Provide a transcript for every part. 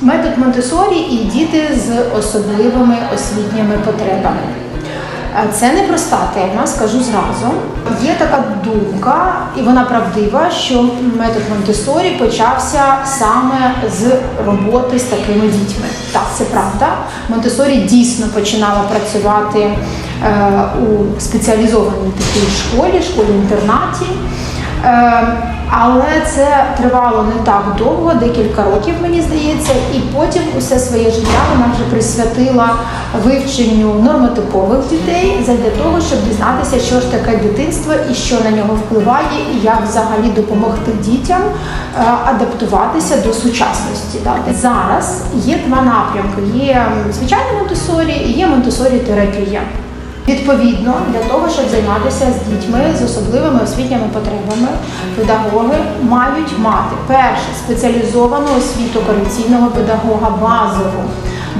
Метод Монтесорі і діти з особливими освітніми потребами. Е, Це не проста тема, скажу зразу. Є така думка, і вона правдива, що метод Монтесорі почався саме з роботи з такими дітьми. Так, це правда. Монтесорі дійсно починала працювати е, у спеціалізованій такій школі, школі-інтернаті. Але це тривало не так довго, декілька років, мені здається, і потім усе своє життя вона вже присвятила вивченню нормотипових дітей задля того, щоб дізнатися, що ж таке дитинство і що на нього впливає, і як взагалі допомогти дітям е, адаптуватися до сучасності. Зараз є два напрямки: є звичайна Монтесорі і є Монтесорі-терапія. Відповідно, для того, щоб займатися з дітьми з особливими освітніми потребами, педагоги мають мати перше спеціалізовану освіту корекційного педагога базову.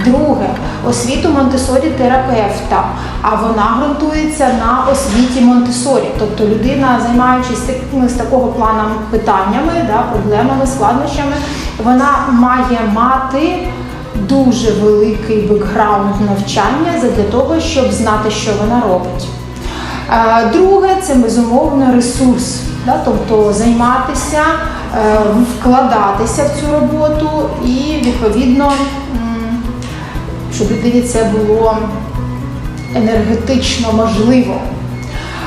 Друге освіту Монтесорі терапевта, а вона ґрунтується на освіті Монтесорі. Тобто людина, займаючись з такого плану питаннями, да, проблемами, складнощами, вона має мати дуже великий бекграунд навчання для того, щоб знати, що вона робить. Е, Друге, це безумовно ресурс, да, тобто займатися, е, вкладатися в цю роботу і відповідно, щоб людині це було енергетично можливо.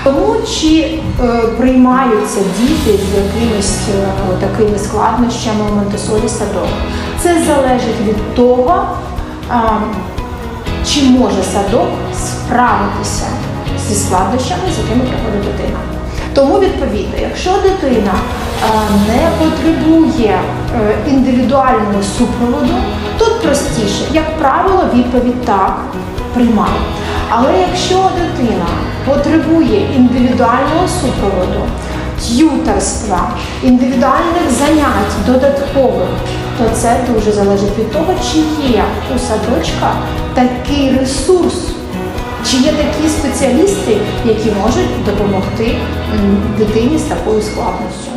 Тому чи е, приймаються діти з якимись е, такими складнощами у Монтесорі садок? Це залежить від того, е, чи може садок справитися зі складнощами, з якими приходить дитина. Тому, відповідно, якщо дитина е, не потребує е, індивідуального супроводу, тут простіше, як правило, відповідь так приймає. Але якщо дитина потребує індивідуального супроводу, т'юторства, індивідуальних занять додаткових, то це дуже залежить від того, чи є у садочка такий ресурс, чи є такі спеціалісти, які можуть допомогти дитині з такою складністю.